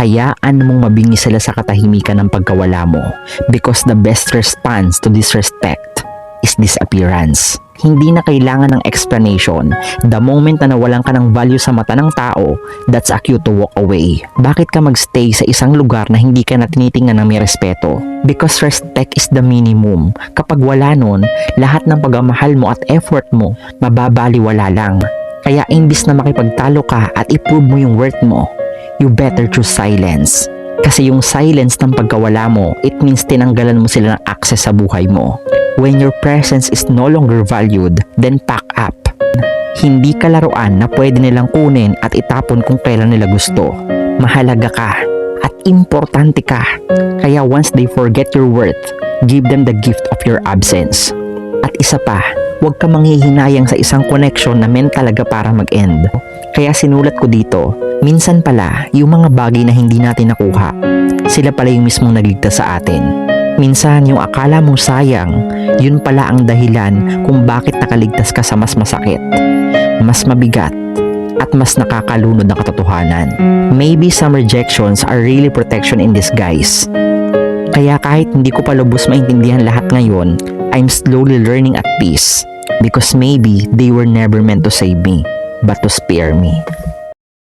hayaan mong mabingi sila sa katahimikan ng pagkawala mo because the best response to disrespect is disappearance. Hindi na kailangan ng explanation. The moment na nawalan ka ng value sa mata ng tao, that's a cue to walk away. Bakit ka magstay sa isang lugar na hindi ka na tinitingnan ng may respeto? Because respect is the minimum. Kapag wala nun, lahat ng pagmamahal mo at effort mo, mababaliwala lang. Kaya imbis na makipagtalo ka at i-prove mo yung worth mo, you better choose silence. Kasi yung silence ng pagkawala mo, it means tinanggalan mo sila ng access sa buhay mo. When your presence is no longer valued, then pack up. Hindi ka laruan na pwede nilang kunin at itapon kung kailan nila gusto. Mahalaga ka at importante ka. Kaya once they forget your worth, give them the gift of your absence. At isa pa, huwag ka manghihinayang sa isang connection na meant talaga para mag-end. Kaya sinulat ko dito, minsan pala, yung mga bagay na hindi natin nakuha, sila pala yung mismong nagligtas sa atin. Minsan, yung akala mong sayang, yun pala ang dahilan kung bakit nakaligtas ka sa mas masakit, mas mabigat, at mas nakakalunod na katotohanan. Maybe some rejections are really protection in disguise. Kaya kahit hindi ko pa lubos maintindihan lahat ngayon, I'm slowly learning at peace because maybe they were never meant to save me, but to spare me.